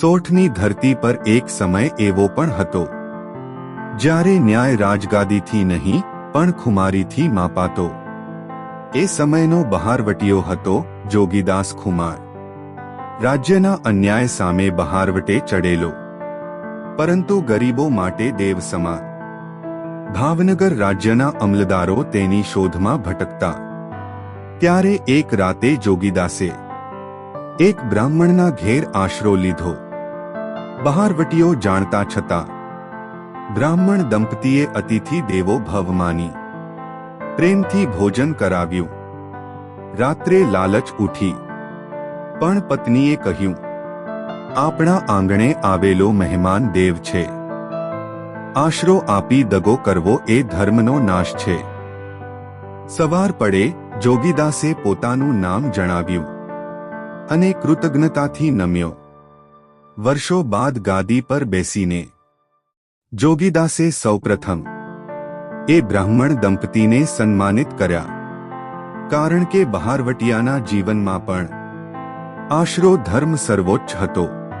સોઠની ધરતી પર એક સમય એવો પણ હતો. જ્યારે ન્યાય રાજગાદીથી નહીં, પણ ખુમારીથી માપાતો. એ સમયનો બહારવટીયો હતો, જોગીદાસ ખુમાર. રાજ્યના અન્યાય સામે બહારવટે ચડેલો. પરંતુ ગરીબો માટે દેવ સમાન. ભાવનગર રાજ્યના અમલદારો તેની શોધમાં ભટકતા. ત્યારે એક રાતે જોગીદાસે એક બ્રાહ્મણના ઘેર આશરો લીધો. બહારવટીઓ જાણતા છતાં, બ્રાહ્મણ દંપતીએ અતિથિ દેવો ભવ માની. પ્રેમથી ભોજન કરાવ્યું. રાત્રે લાલચ ઉઠી. પણ પત્નીએ કહ્યું, આપણા આંગણે આવેલો મહેમાન દેવ છે. આશરો આપી દગો કરવો એ ધર્મનો નાશ છે. સવાર પડે જોગીદાસે પોતાનું નામ જણાવ્યું અને કૃતજ્ઞતાથી નમ્યો. વર્ષો બાદ ગાદી પર બેસીને. જોગીદાસે સૌપ્રથમ એ બ્રાહ્મણ દંપતીને સન્માનિત કર્યા. કારણ કે બહારવટિયાના જીવનમાં પણ આશરો ધર્મ સર્વોચ્ચ હતો.